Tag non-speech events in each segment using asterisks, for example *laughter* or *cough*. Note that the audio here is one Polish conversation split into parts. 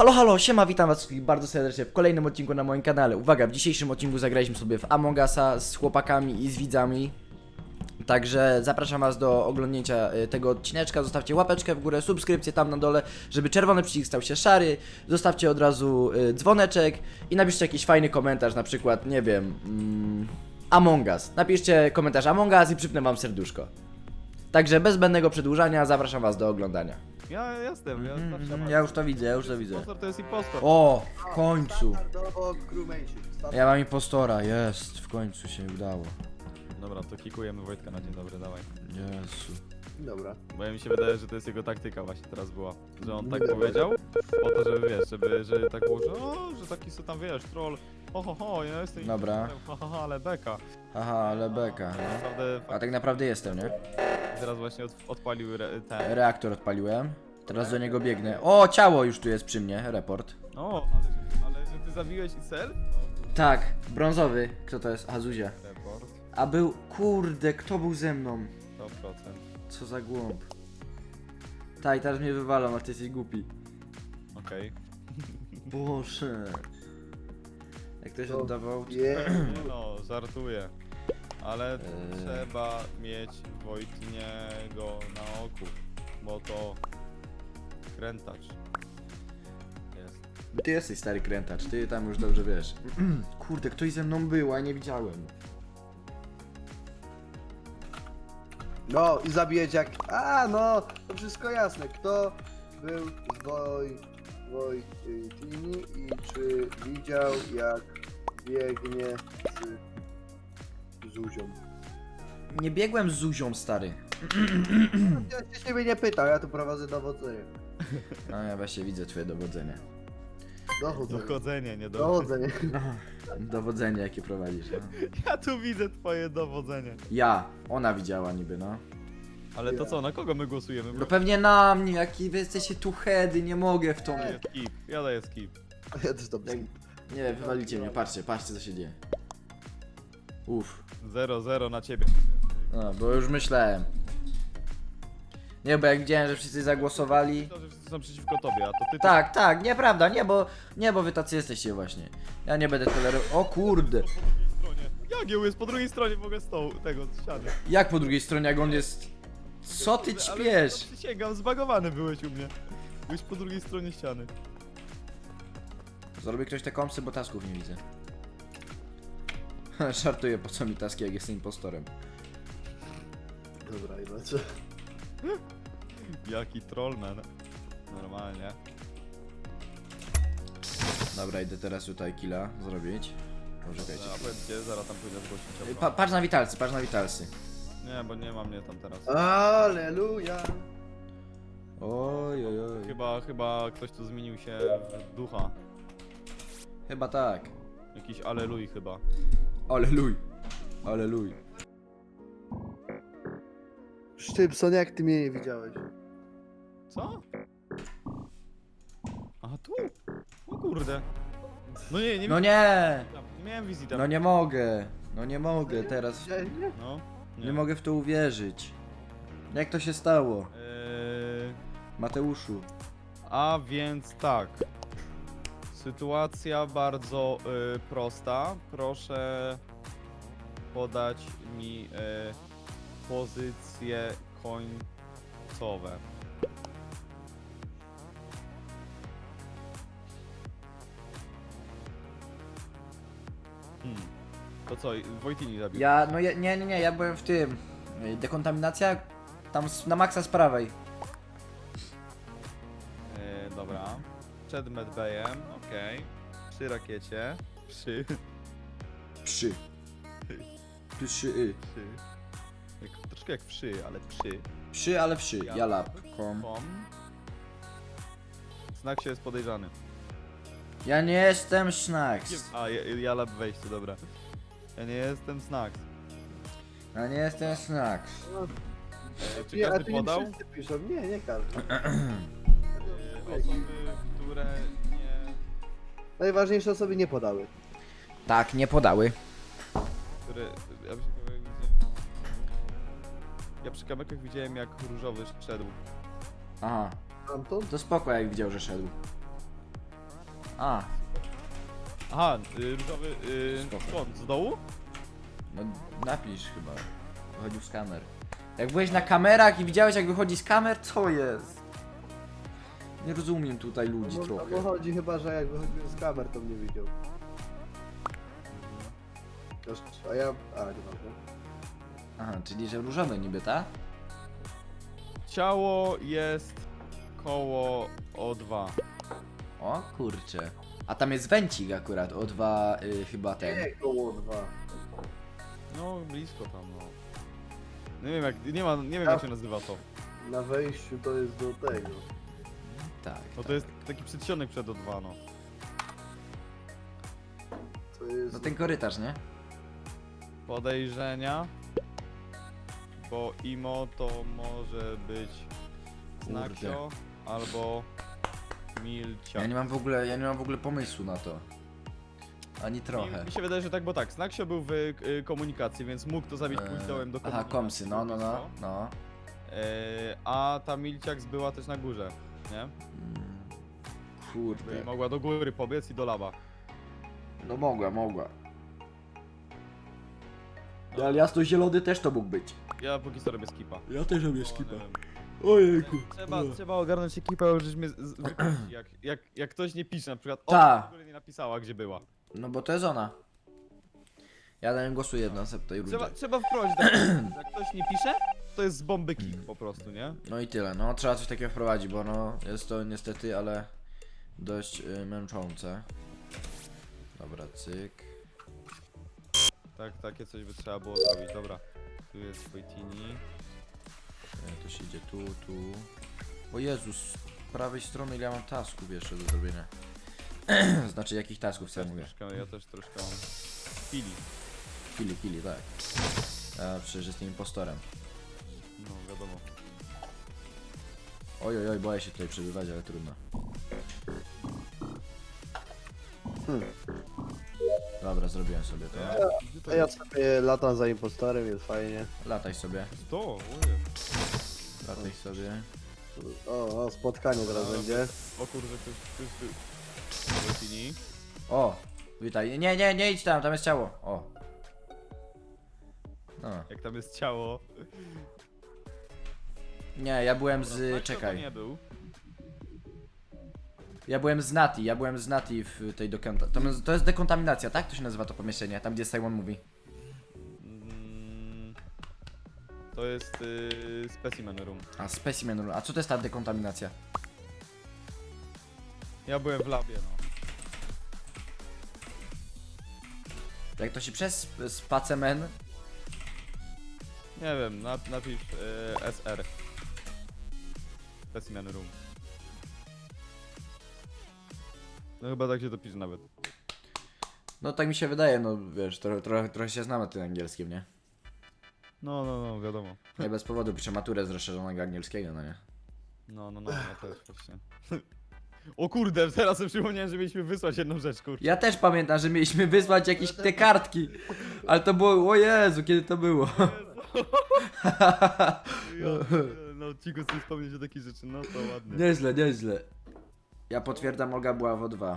Halo, halo, siema, witam was wszystkich bardzo serdecznie w kolejnym odcinku na moim kanale. Uwaga, w dzisiejszym odcinku zagraliśmy sobie w Among Usa z chłopakami i z widzami. Także zapraszam was do oglądnięcia y, tego odcineczka. Zostawcie łapeczkę w górę, subskrypcję tam na dole, żeby czerwony przycisk stał się szary. Zostawcie od razu y, dzwoneczek i napiszcie jakiś fajny komentarz, na przykład, nie wiem, mm, Among Us. Napiszcie komentarz Among Us i przypnę wam serduszko. Także bez zbędnego przedłużania zapraszam was do oglądania. Ja jestem, ja zawsze Mhm, mam. ja już to widzę, ja już to widzę. Impostor to jest impostor. O, w końcu. Standardowo. Ja mam impostora, jest, w końcu się udało. Dobra, to kikujemy Wojtka na dzień dobry, dawaj. Jezu. Dobra. Bo mi się wydaje, że to jest jego taktyka właśnie teraz była. Że on tak powiedział, po to, żeby wiesz, żeby, że tak było, że o, że taki co tam wiesz, troll. Ho, ho, ho, ja jestem Dobra. impostorem, Ha, ha, ha, ale beka. Haha, ale beka, nie? Naprawdę, A tak naprawdę jestem, nie? teraz właśnie od, odpalił re, ten. Reaktor odpaliłem. Teraz do niego biegnę. O, ciało już tu jest przy mnie, report. O, ale, że- ale że ty zabiłeś i cel? Tak, brązowy. Kto to jest? Azuzia. Report, A był, kurde, kto był ze mną? 100%. Co za głąb. Tak, teraz mnie wywalą, a ty jesteś głupi. Okej. *laughs* Boże. Jak ktoś To oddawał... Nie. Nie no, żartuję. Ale Eee. trzeba mieć Wojtniego na oku, bo to krętacz jest. Ty jesteś stary krętacz, ty tam już dobrze wiesz. *clears throat* Kurde, ktoś ze mną był, a nie widziałem. No i zabijeć jak... A no, to wszystko jasne. Kto był z Woj... Wojtini i czy widział jak biegnie z Zuzią? Nie biegłem z Zuzią, stary. Ja się ciebie nie pytał, ja tu prowadzę dowodzenie. *laughs* No ja właśnie widzę twoje dowodzenie. Dochodzenie. Dochodzenie, nie do... Dowodzenie. *laughs* Dowodzenie jakie prowadzisz, no. Ja tu widzę twoje dowodzenie. Ja, ona widziała niby, no. Ale to co, na kogo my głosujemy? No pewnie na mnie, jaki wy jesteście tu heady, nie mogę w tą... Daję skip, ja daję skip. Ja też to Jak... Nie, wywalicie mnie, patrzcie, patrzcie co się dzieje. Uff, 0-0 na ciebie. no, bo już myślałem. Nie, bo jak widziałem, że wszyscy zagłosowali... To, że wszyscy są przeciwko tobie, a to ty... Tak, tak, nieprawda, nie, bo... Nie, bo wy tacy jesteście właśnie. Ja nie będę tolerował... O kurde! Po drugiej stronie. Jagieł jest po drugiej stronie w ogóle stołu, tego, ściany. Jak po drugiej stronie, jak on jest... Co ty Ale- ćpiesz? No, przysięgam, zbagowany byłeś u mnie. Byłeś po drugiej stronie ściany. Zrobi ktoś te kompsy, bo tasków nie widzę. *laughs* Żartuję, po co mi taski, jak jestem impostorem. Dobra, i znaczy... Jaki trollman. Normalnie. Dobra, idę teraz tutaj killa zrobić. Poczekajcie. A powiedzcie, zaraz tam pójdę zgłosić. Pa, patrz na witalcy, patrz na witalcy. Nie, bo nie ma mnie tam teraz. Aleluja. Oj, oj, oj. Chyba, chyba ktoś tu zmienił się w ducha. Chyba tak. Jakiś aleluj chyba. Aleluj. Aleluj. Szczypson, jak ty mnie nie widziałeś? Co? Aha, tu? O kurde. No nie, nie, No miałem- nie! nie miałem wizji tam. No nie mogę. No nie mogę teraz. No. Nie mogę w to uwierzyć. Jak to się stało? Eee, Mateuszu. a więc tak. Sytuacja bardzo y, prosta. Proszę podać mi y, pozycje końcowe. Hmm. To co, Wojtini zabił? Ja, no ja, nie, nie, nie, ja byłem w tym. Ej, Dekontaminacja? Tam na maksa z prawej. E, dobra. Przed medbayem, okej. Przy rakiecie. Przy. Przy. Przy. y. Przy. Jak, troszkę jak przy, ale przy. Przy, ale wszy. Ja- Jalap. Kom. Kom. Znak się jest podejrzany. Ja nie jestem Snacks. A, ja- Jalab wejście, dobra. Ja nie jestem Snacks. Ja nie jestem Snacks. E, czy Nie, a każdy ty nie podał? wszyscy piszą. Nie, nie każdy. *clears throat* E, osoby, które nie... Najważniejsze osoby nie podały. Tak, nie podały. Które... Ja, przy kamerach widziałem... ja przy kamerkach widziałem jak różowy szedł. Aha. Anton? To spoko, jak widział, że szedł. A, Aha, y, różowy, y, Spoko. skąd? Z dołu? no napisz chyba. Wychodził z kamer. Jak byłeś na kamerach i widziałeś jak wychodzi z kamer, co jest? Nie rozumiem tutaj ludzi No, bo, trochę. bo chodzi chyba, że jak wychodziłem z kamer, to mnie widział. Aż- A ja... A, nie ważne. Aha, czyli że różowy niby, ta? Ciało jest koło O2. O kurczę. A tam jest węcik akurat, o dwa y, chyba ten. Nie, koło dwa. No, blisko tam, no. Nie wiem jak, nie ma, nie wiem jak się nazywa to. Na wejściu to jest do tego. Tak. No to jest taki przedsionek przed O2, no. To jest... No ten korytarz, nie? Podejrzenia. Bo imo to może być Znaksio albo Milcia. Ja nie mam w ogóle, ja nie mam w ogóle pomysłu na to. Ani trochę. Mi, mi się wydaje, że tak, bo tak, Snaksio był w y, komunikacji, więc mógł to zabić pójść dołem do Eee, Aha, komunikacji. komsy, no, no, no, no. E, a ta Milciaks była też na górze, nie? Mm, I Kurde. mogła do góry pobiec i do laba. No mogła, mogła. Ale jasno zielony też to mógł być. Ja póki co robię skipa. Ja też robię nie wiem. Ojejku. Trzeba, trzeba ogarnąć ekipę, żeśmy z- z- *clears throat* jak, jak, jak ktoś nie pisze, na przykład Ta. o, w ogóle nie napisała, gdzie była. No bo to jest ona. Ja na nią głosuję na tej rundzie. Trzeba, trzeba wprowadzić tak, jak ktoś nie pisze, to jest z bomby kick po prostu, nie? No i tyle, no trzeba coś takiego wprowadzić, bo no jest to niestety, ale dość y, męczące. Dobra, cyk. Tak, takie coś by trzeba było zrobić, dobra. Tu jest Wojtini. E, To się idzie tu, tu. O Jezus, z prawej strony ile ja mam tasków jeszcze do zrobienia. *clears throat* znaczy jakich tasków co ja mówię? troszkę, ja też troszkę mam chwili. Kili, kili, tak. Ja przecież jestem impostorem. No, wiadomo. Oj, oj, oj, boję się tutaj przebywać, ale trudno. Dobra, zrobiłem sobie to. A ja jest? sobie latam za impostorem, jest fajnie. Lataj sobie, To, ojej. Lataj sobie. O, o spotkanie teraz będzie. O kurde, był. Wojtini. O, witaj. Nie, nie, nie idź tam, tam jest ciało. O. No. Jak tam jest ciało. Nie, ja byłem z. To Czekaj. nie był. Ja byłem z Nati, ja byłem z Nati w tej dekontaminacji. To jest dekontaminacja, tak? To się nazywa to pomieszczenie, tam gdzie Simon mówi. To jest y, specimen room. A specimen room. A co to jest ta dekontaminacja? Ja byłem w labie, no. Jak to się przez spacemen? Nie wiem, nap, napisz y, SR. Specimen room. No chyba tak się to pisze nawet. No tak mi się wydaje, no wiesz, trochę, trochę, trochę się znamy tym angielskim, nie? No, no, no, wiadomo. Nie bez powodu piszę maturę z rozszerzonego angielskiego, no nie? No, no, no, ja też właśnie. O kurde, teraz sobie przypomniałem, że mieliśmy wysłać jedną rzecz, kurde. Ja też pamiętam, że mieliśmy wysłać jakieś te kartki. Ale to było, o Jezu, kiedy to było? Ja, no, odcinku sobie wspomnieć o takich rzeczy, no to ładnie. Nieźle, nieźle. Ja potwierdzam, Olga była w O2.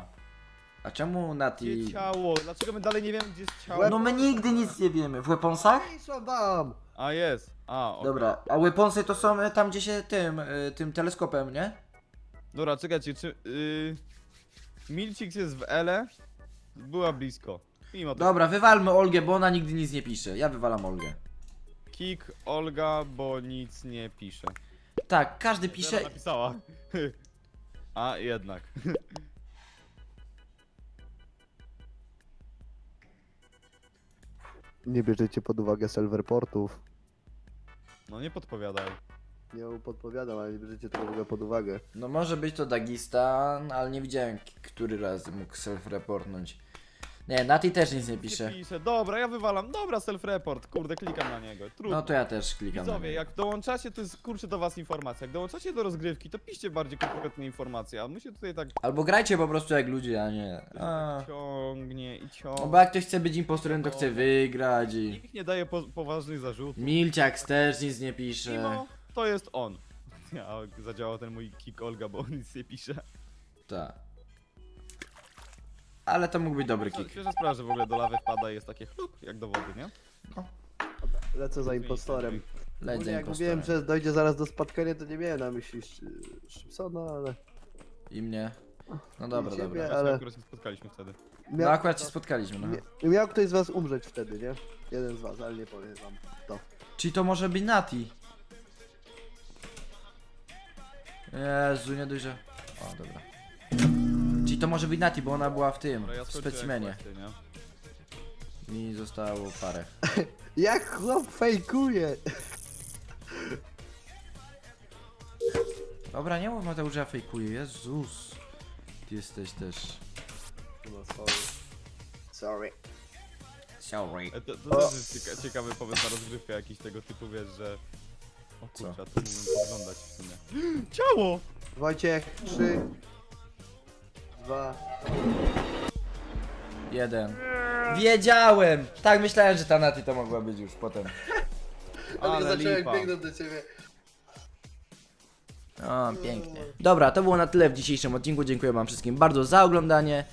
A czemu Nati... Gdzie ciało? Dlaczego my dalej nie wiemy, gdzie jest ciało? No my nigdy nic nie wiemy. W weaponsach? A, jest. A, okej. Dobra, a weaponsy to są e, tam, gdzie się tym, y, tym teleskopem, nie? Dobra, czekajcie, czy... Yy... Milcix jest w Ele? Była blisko. Mimo to. Dobra, wywalmy Olgę, bo ona nigdy nic nie pisze. Ja wywalam Olgę. Kik Olga, bo nic nie pisze. Tak, każdy Pisze... pisze... napisała. *laughs* A, jednak. *laughs* Nie bierzecie pod uwagę self-reportów. No nie podpowiadaj. Nie podpowiadam, ale nie bierzecie tego w ogóle pod uwagę. No może być to Dagistan, ale nie widziałem, k- który raz mógł self-reportnąć. Nie, Nati też nic nie pisze. Nie pisze. Dobra, ja wywalam. Dobra, self-report. Kurde, klikam na niego. Trudno. No to ja też klikam na Widzowie, niego. jak dołączacie, to jest kurczę do was informacja. Jak dołączacie do rozgrywki, to piszcie bardziej konkretne informacje, a my się tutaj tak Albo grajcie po prostu jak ludzie, a nie... A. ciągnie i No ciągnie. bo jak ktoś chce być impostorem, to chce wygrać i... Nikt nie daje po poważnych zarzutów. Milciak też nic nie pisze. Mimo, to jest on. *laughs* Ja, zadziałał ten mój kick Olga, bo on nic nie pisze. Tak. Ale to mógł być dobry kick. Świeża sprawa, że w ogóle do lawy wpada i jest takie chlup, jak do wody, nie? Lecę za impostorem. Leć za Ogólnie jak impostorem. mówiłem, że dojdzie zaraz do spotkania, to nie miałem na myśli Szy- Szybsona, ale... I mnie. No dobra, I ciebie. dobra. Ale- akurat się spotkaliśmy wtedy. No akurat się spotkaliśmy, no. Mia- Miał ktoś z was umrzeć wtedy, nie? Jeden z was, ale nie powiem wam to. Czyli to może być Nati. Jezu, nie dość, że... O, dobra. To może być Nati, bo ona była w tym, Dobra, ja w skończyłem specimenie. questy, nie? Mi zostało parę. *laughs* Jak chłop fejkuje! Dobra, nie mów Mateusz, że ja fejkuję, Jezus. Ty jesteś też... No sorry. Sorry. Sorry. E, To, to też jest cieka ciekawy pomysł na rozgrywkę jakiś tego typu, wiesz, że... O Co? kurczę, a mógłbym podglądać w sumie. *gasps* Ciało! Wojciech, trzy... Dwa... Jeden. Wiedziałem! Tak myślałem, że ta Nati to mogła być już potem. *laughs* Ale lipa. do ciebie. O, pięknie. Dobra, to było na tyle w dzisiejszym odcinku. Dziękuję wam wszystkim bardzo za oglądanie.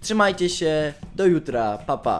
Trzymajcie się, do jutra, pa pa.